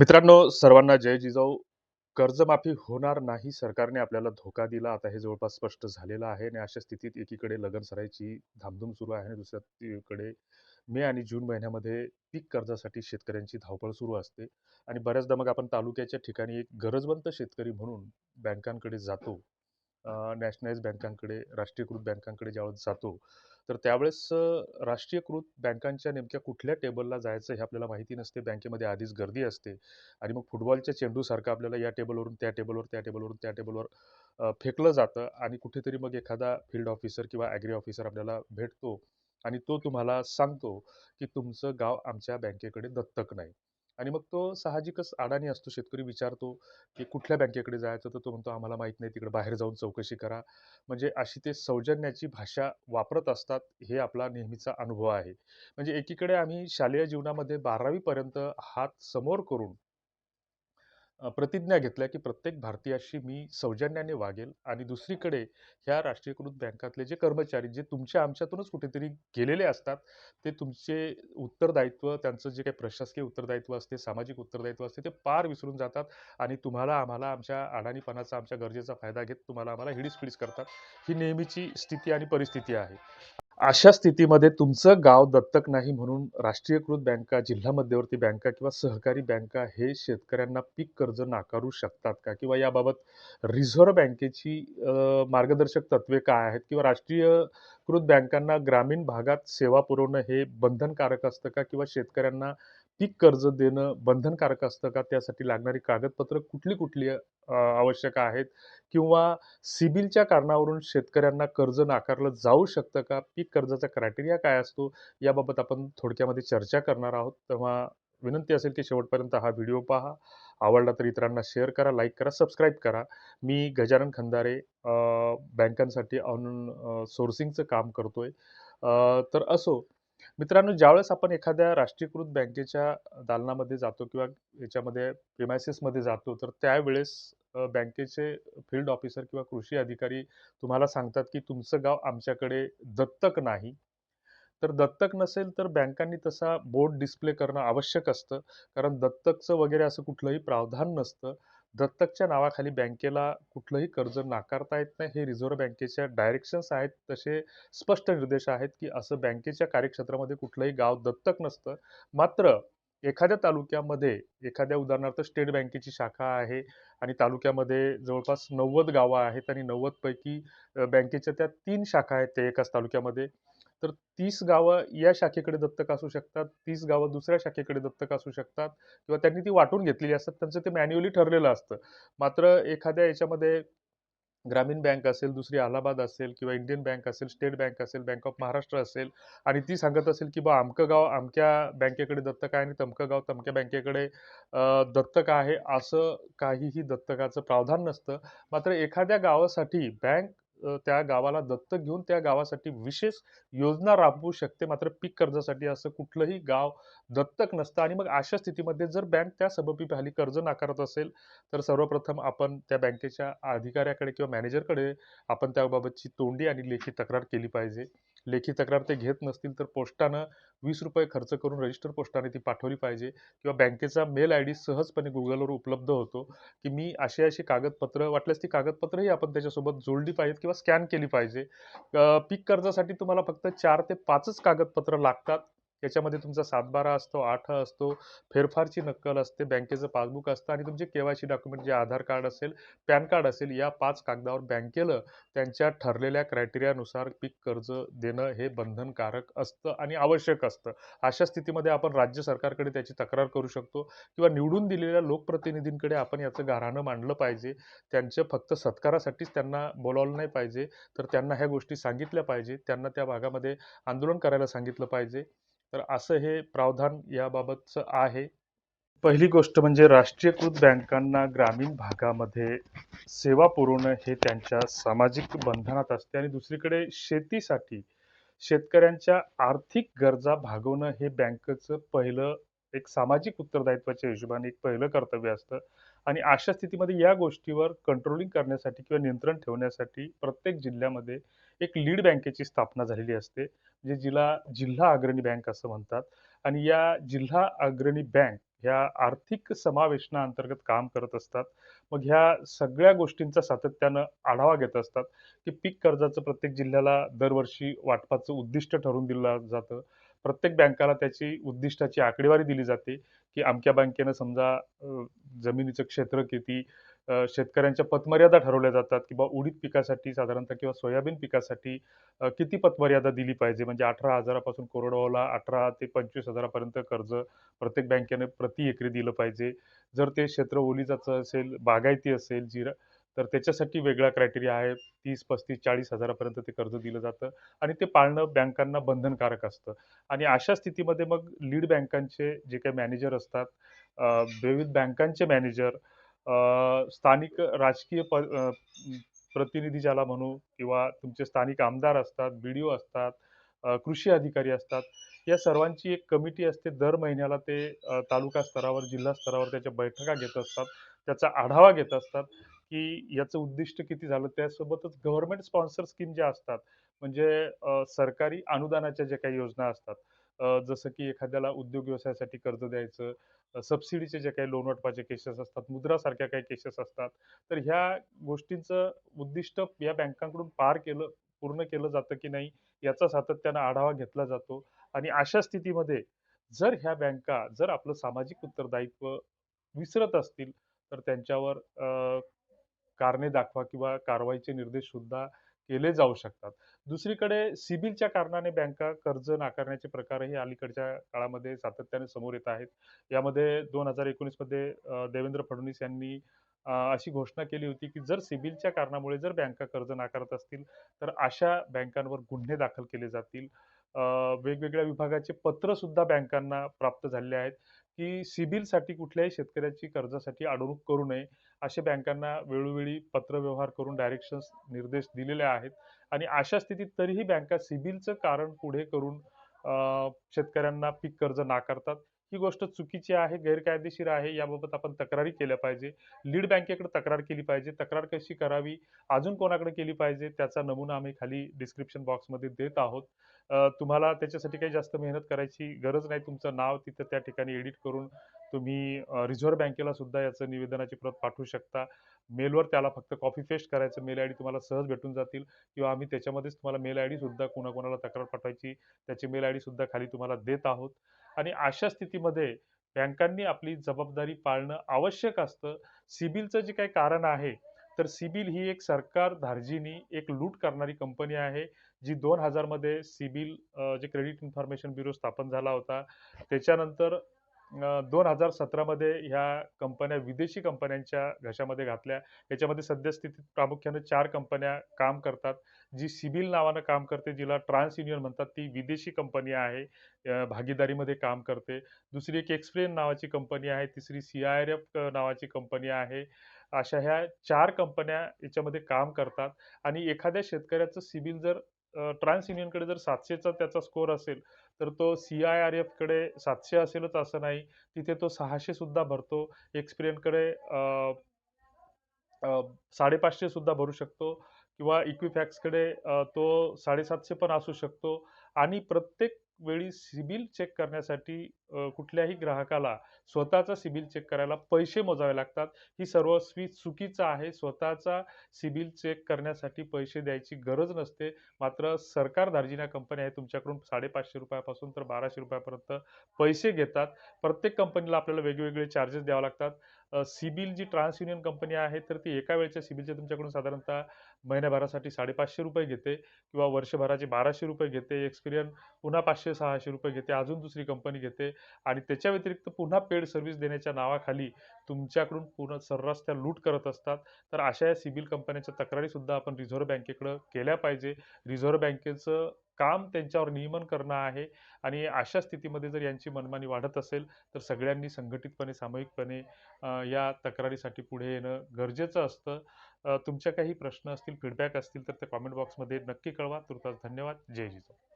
मित्रांनो सर्वांना जय जिजाऊ. कर्जमाफी होणार नाही सरकारने आपल्याला धोका दिला. आता हे जवळपास स्पष्ट झालेलं आहे आणि अशा स्थितीत एकीकडे लगन सरायची धामधूम सुरू आहे आणि दुसऱ्याकडे मे आणि जून महिन्यामध्ये पीक कर्जासाठी शेतकऱ्यांची धावपळ सुरू असते. आणि बऱ्याचदा मग आपण तालुक्याच्या ठिकाणी एक गरजवंत शेतकरी म्हणून बँकांकडे जातो. नॅशनलाइज बँकांकडे राष्ट्रीयकृत बँकांकडे ज्यावेळेस जातो तर त्यावेळेस राष्ट्रीयकृत बँकांच्या नेमक्या कुठल्या टेबलला जायचं हे आपल्याला माहिती नसते. बँकेमध्ये आधीच गर्दी असते. आणि मग फुटबॉलच्या चेंडूसारखं आपल्याला या टेबलवरून त्या टेबलवर त्या टेबलवरून त्या टेबलवर फेकलं जातं आणि कुठेतरी मग एखादा फील्ड ऑफिसर किंवा ॲग्री ऑफिसर आपल्याला भेटतो आणि तो तुम्हाला सांगतो की तुमचं गाव आमच्या बँकेकडे दत्तक नाही. आणि मग तो साहजिकच अडाणी असतो शेतकरी विचारतो की कुठल्या बँकेकडे जायचं? तर तो म्हणतो आम्हाला माहीत नाही तिकडे बाहेर जाऊन चौकशी करा. म्हणजे अशी ते सौजन्याची भाषा वापरत असतात हे आपला नेहमीचा अनुभव आहे. म्हणजे एकीकडे आम्ही शालेय जीवनामध्ये बारावीपर्यंत हात समोर करून प्रतिज्ञा घेतल्या की प्रत्येक भारतीयाशी मी सौजन्याने वागेल आणि दुसरीकडे ह्या राष्ट्रीयकृत बँकातले जे कर्मचारी जे तुमच्या आमच्यातूनच कुठेतरी गेलेले असतात ते तुमचे उत्तरदायित्व त्यांचं जे काही प्रशासकीय उत्तरदायित्व असते सामाजिक उत्तरदायित्व असते ते पार विसरून जातात आणि तुम्हाला आम्हाला आमच्या अडाणीपणाचा आमच्या गरजेचा फायदा घेत तुम्हाला आम्हाला हिडीस करतात. ही नेहमीची स्थिती आणि परिस्थिती आहे. अशा स्थितीमध्ये तुमचं गाव दत्तक नाही म्हणून राष्ट्रीयकृत बँका जिल्हा मध्यवर्ती बँका किंवा सहकारी बँका हे शेतकऱ्यांना पीक कर्ज नाकारू शकतात का? किंवा याबाबत रिझर्व्ह बँकेची मार्गदर्शक तत्वे काय आहेत? किंवा राष्ट्रीयकृत बँकांना ग्रामीण भागात सेवा पुरवणं हे बंधनकारक असतं का? किंवा शेतकऱ्यांना पीक कर्ज देणं बंधनकारक असतं का? त्यासाठी लागणारी कागदपत्र कुठली कुठली आवश्यक आहेत? किंवा सिबिलच्या कारणावरून शेतकऱ्यांना कर्ज नाकारलं जाऊ शकतं का? पीक कर्जाचा क्रायटेरिया काय असतो? याबाबत आपण थोडक्यामध्ये चर्चा करणार आहोत. तेव्हा विनंती असेल की शेवटपर्यंत हा व्हिडिओ पहा. आवडला तर इतरांना शेअर करा लाईक करा सबस्क्राईब करा. मी गजानन खंदारे बँकांसाठी ऑन सोर्सिंगचं काम करतोय. आहे तर असो मित्रांनो ज्यावेळेस आपण एखाद्या राष्ट्रीयकृत बँकेच्या दालनामध्ये जातो किंवा याच्यामध्ये प्रिमायसिसमध्ये जातो तर त्यावेळेस बँकेचे फील्ड ऑफिसर किंवा कृषी अधिकारी तुम्हाला सांगतात की तुमचं गाव आमच्याकडे दत्तक नाही. तर दत्तक नसेल तर बँकांनी तसा बोर्ड डिस्प्ले करणं आवश्यक असतं. कारण दत्तकचं वगैरे असं कुठलंही प्रावधान नसतं. दत्तकच्या नावाखाली बँकेला कुठलंही कर्ज नाकारता येत नाही. हे रिझर्व्ह बँकेच्या डायरेक्शन्स आहेत. तसे स्पष्ट निर्देश आहेत की असं बँकेच्या कार्यक्षेत्रामध्ये कुठलंही गाव दत्तक नसतं. मात्र एखाद्या तालुक्यामध्ये एखाद्या उदाहरणार्थ स्टेट बँकेची शाखा आहे आणि तालुक्यामध्ये जवळपास नव्वद गावं आहेत आणि नव्वदपैकी बँकेच्या त्या तीन शाखा आहेत ते एकाच तालुक्यामध्ये. तर तीस गावं या शाखेकडे दत्तक असू शकतात तीस गावं दुसऱ्या शाखेकडे दत्तक असू शकतात किंवा त्यांनी ती वाटून घेतलेली असतात त्यांचं ते मॅन्युअली ठरलेलं असतं. मात्र एखाद्या याच्यामध्ये ग्रामीण बँक असेल दुसरी अलाहाबाद असेल किंवा इंडियन बँक असेल स्टेट बँक असेल बँक ऑफ महाराष्ट्र असेल आणि ती सांगत असेल की बा आमकं गाव अमक्या बँकेकडे दत्तक आहे आणि तमकं गाव तमक्या बँकेकडे दत्तक आहे असं काहीही दत्तकाचं प्रावधान नसतं. मात्र एखाद्या गावासाठी बँक त्या गावाला दत्तक घेऊन त्या गावासाठी विशेष योजना राबवू शकते. मात्र पीक कर्जासाठी असं कुठलंही गाव दत्तक नसतं. आणि मग अशा स्थितीमध्ये जर बँक त्या सबबी खाली कर्ज नाकारत असेल तर सर्वप्रथम आपण त्या बँकेच्या अधिकाऱ्याकडे किंवा मॅनेजरकडे आपण त्याबाबतची तोंडी आणि लेखी तक्रार केली पाहिजे. लेखी तक्रार ते घेत नसतील तर पोस्टानं वीस रुपये खर्च करून रजिस्टर पोस्टाने ती पाठवली पाहिजे. किंवा बँकेचा मेल आय डी सहजपणे गुगलवर उपलब्ध होतो की मी अशी अशी कागदपत्र वाटल्यास ती कागदपत्रही आपण त्याच्यासोबत जोडली पाहिजेत किंवा स्कॅन केली पाहिजे. पीक कर्जासाठी तुम्हाला फक्त चार ते पाचच कागदपत्र लागतात. याच्यामध्ये तुमचा सातबारा असतो आठ असतो फेरफारची नक्कल असते बँकेचं पासबुक असतं आणि तुमचे केवायसी डॉक्युमेंट जे आधार कार्ड असेल पॅन कार्ड असेल या पाच कागदावर बँकेलं त्यांच्या ठरलेल्या क्रायटेरियानुसार पीक कर्ज देणं हे बंधनकारक असतं आणि आवश्यक असतं. अशा स्थितीमध्ये आपण राज्य सरकारकडे त्याची तक्रार करू शकतो किंवा निवडून दिलेल्या लोकप्रतिनिधींकडे आपण याचं गाऱ्हाणं मांडलं पाहिजे. त्यांचं फक्त सत्कारासाठीच त्यांना बोलावलं नाही पाहिजे. तर त्यांना ह्या गोष्टी सांगितल्या पाहिजे. त्यांना त्या भागामध्ये आंदोलन करायला सांगितलं पाहिजे. तर असं हे प्रावधान याबाबतचं आहे. पहिली गोष्ट म्हणजे राष्ट्रीयकृत बँकांना ग्रामीण भागामध्ये सेवा पुरवणं हे त्यांच्या सामाजिक बंधनात असते. आणि दुसरीकडे शेतीसाठी शेतकऱ्यांच्या आर्थिक गरजा भागवणं हे बँकेचं पहिलं एक सामाजिक उत्तरदायित्वाच्या हिशोबाने एक पहिलं कर्तव्य असतं. आणि अशा स्थितीमध्ये या गोष्टीवर कंट्रोलिंग करण्यासाठी किंवा नियंत्रण ठेवण्यासाठी प्रत्येक जिल्ह्यामध्ये एक लीड बँकेची स्थापना झालेली असते म्हणजे जिला जिल्हा अग्रणी बँक असं म्हणतात. आणि या जिल्हा अग्रणी बँक ह्या आर्थिक समावेशनाअंतर्गत काम करत असतात. मग ह्या सगळ्या गोष्टींचा सातत्यानं आढावा घेत असतात की पीक कर्जाचं प्रत्येक जिल्ह्याला दरवर्षी वाटपाचं उद्दिष्ट ठरवून दिलं जातं. प्रत्येक बँकाला त्याची उद्दिष्टाची आकडेवारी दिली जाते. की आमच्या बँकेनं समजा जमिनीचं क्षेत्र किती शेतकऱ्यांच्या पतमर्यादा ठरवल्या जातात किंवा उडीद पिकासाठी साधारणतः किंवा सोयाबीन पिकासाठी किती पतमर्यादा दिली पाहिजे? म्हणजे अठरा हजारापासून कोरडवाहूला अठरा ते पंचवीस हजारापर्यंत कर्ज प्रत्येक बँकेने प्रति एकरी दिलं पाहिजे. जर ते क्षेत्र ओलिजाचं असेल बागायती असेल जिरा तर त्याच्यासाठी वेगळा क्रायटेरिया आहे. तीस पस्तीस चाळीस हजारापर्यंत ते कर्ज दिलं जातं आणि ते पाळणं बँकांना बंधनकारक असतं. आणि अशा स्थितीमध्ये मग लीड बँकांचे जे काही मॅनेजर असतात विविध बँकांचे मॅनेजर स्थानिक राजकीय प प्रतिनिधी ज्याला म्हणू किंवा तुमचे स्थानिक आमदार असतात बी डी ओ असतात कृषी अधिकारी असतात या सर्वांची एक कमिटी असते. दर महिन्याला ते तालुका स्तरावर जिल्हा स्तरावर त्याच्या बैठका घेत असतात त्याचा आढावा घेत असतात. की याचं उद्दिष्ट किती झालं? त्यासोबतच गव्हर्नमेंट स्पॉन्सर स्कीम ज्या असतात म्हणजे सरकारी अनुदानाच्या ज्या काही योजना असतात जसं की एखाद्याला उद्योग व्यवसायासाठी कर्ज द्यायचं सबसिडीचे जे काही लोन वाटपाचे केसेस असतात मुद्रासारख्या काही केसेस असतात तर ह्या गोष्टींचं उद्दिष्ट या बँकांकडून पार केलं पूर्ण केलं जातं की नाही याचा सातत्यानं आढावा घेतला जातो. आणि अशा स्थितीमध्ये जर ह्या बँका जर आपलं सामाजिक उत्तरदायित्व विसरत असतील तर त्यांच्यावर कारणे दाखवा किंवा कारवाईचे निर्देश सुद्धा केले जाऊ शकतात. दुसरीकडे सिबिलच्या कारणाने बँका कर्ज नाकारण्याचे प्रकारही अलीकडच्या काळामध्ये सातत्याने समोर येत आहेत. यामध्ये दोन हजार एकोणीसमध्ये देवेंद्र फडणवीस यांनी अशी घोषणा केली होती की जर सिबिलच्या कारणामुळे जर बँका कर्ज नाकारत असतील तर अशा बँकांवर गुन्हे दाखल केले जातील. वेगवेगळ्या विभागाचे पत्र सुद्धा बँकांना प्राप्त झालेले आहेत की सिबिलसाठी कुठल्याही शेतकऱ्याची कर्जासाठी अडवणूक करू नये असे बँकांना वेळोवेळी पत्रव्यवहार करून डायरेक्शन्स निर्देश दिलेले आहेत. आणि अशा स्थितीत तरीही बँका सिबिलचं कारण पुढे करून शेतकऱ्यांना पीक कर्ज नाकारतात. ही गोष्ट चुकीची आहे गैरकायदेशीर आहे याबाबत आपण तक्रारी केल्या पाहिजे. लीड बँकेकडे तक्रार केली पाहिजे. तक्रार कशी करावी अजून कोणाकडे केली पाहिजे त्याचा नमुना आम्ही खाली डिस्क्रिप्शन बॉक्समध्ये देत आहोत. तुम्हाला त्याच्यासाठी काही जास्त मेहनत करायची गरज नाही. तुमचं नाव तिथं त्या ठिकाणी एडिट करून तुम्ही रिझर्व्ह बँकेला सुद्धा याचं निवेदनाची प्रत पाठवू शकता. मेलवर त्याला फक्त कॉपी पेस्ट करायचं. मेल आय डी तुम्हाला सहज भेटून जातील किंवा आम्ही त्याच्यामध्येच तुम्हाला मेल आय डी सुद्धा कोणाकोणाला तक्रार पाठवायची त्याची मेल आय डी सुद्धा खाली तुम्हाला देत आहोत. आणि अशा स्थितीमध्ये बँकांनी आपली जबाबदारी पाळणं आवश्यक असतं. सिबिलचं जे काही कारण आहे तर सिबिल ही एक सरकार धार्जिनी एक लूट करणारी कंपनी आहे जी दोन हजारमध्ये सिबिल जे क्रेडिट इन्फॉर्मेशन ब्युरो स्थापन झाला होता त्याच्यानंतर दोन हजार सतरामध्ये ह्या कंपन्या विदेशी कंपन्यांच्या घशामध्ये घातल्या. याच्यामध्ये सद्यस्थितीत प्रामुख्याने चार कंपन्या काम करतात. जी सिबिल नावानं काम करते जिला ट्रान्स युनियन म्हणतात ती विदेशी कंपनी आहे भागीदारीमध्ये काम करते. दुसरी एक एक्सप्लेन नावाची कंपनी आहे तिसरी सी आय आर एफ नावाची कंपनी आहे. अशा ह्या चार कंपन्या याच्यामध्ये काम करतात. आणि एखाद्या शेतकऱ्याचं सिबिल जर ट्रान्स युनियनकडे जर सातशेचा त्याचा स्कोअर असेल तर तो सी आय आर एफकडे सातशे असेलच असं नाही. तिथे तो सहाशे सुद्धा भरतो. एक्सपिरियनकडे साडेपाचशे सुद्धा भरू शकतो. किंवा इक्विफॅक्सकडे तो साडेसातशे पण असू शकतो. आणि प्रत्येक वेळी सिबिल चेक करण्यासाठी कुठल्याही ग्राहकाला स्वतःचा सिबिल चेक करायला पैसे मोजावे लागतात. ही सर्वस्वी चुकीचं आहे. स्वतःचा सिबिल चेक करण्यासाठी पैसे द्यायची गरज नसते. मात्र सरकार दार्जिना कंपन्या आहे तुमच्याकडून साडेपाचशे रुपयापासून तर बाराशे रुपयापर्यंत पैसे घेतात. प्रत्येक कंपनीला आपल्याला वेगवेगळे चार्जेस द्यावे लागतात. सिबिल जी ट्रान्स युनियन कंपनी आहे तर ती एका वेळच्या सिबिलच्या तुमच्याकडून साधारणतः महिन्याभरासाठी साडेपाचशे रुपये घेते किंवा वर्षभराचे बाराशे रुपये घेते एक्सपिरियन पुन्हा पाचशे सहाशे रुपये घेते अजून दुसरी कंपनी घेते आणि त्याच्या व्यतिरिक्त पुन्हा पेड सर्व्हिस देण्याच्या नावाखाली तुमच्याकडून पूर्ण सर्रास त्या लूट करत असतात. तर अशा या सिबिल कंपन्यांच्या तक्रारीसुद्धा आपण रिझर्व्ह बँकेकडं केल्या पाहिजे. रिझर्व्ह बँकेचं काम त्यांच्यावर नियमन करणं आहे आणि अशा स्थितीमध्ये जर यांची मनमानी वाढत असेल तर सगळ्यांनी संघटितपणे सामूहिकपणे या तक्रारीसाठी पुढे येणं गरजेचं असतं. तुमच्या काही प्रश्न असतील फीडबॅक असतील तर ते कॉमेंट बॉक्समध्ये नक्की कळवा. तुर्तास धन्यवाद. जय जिजाऊ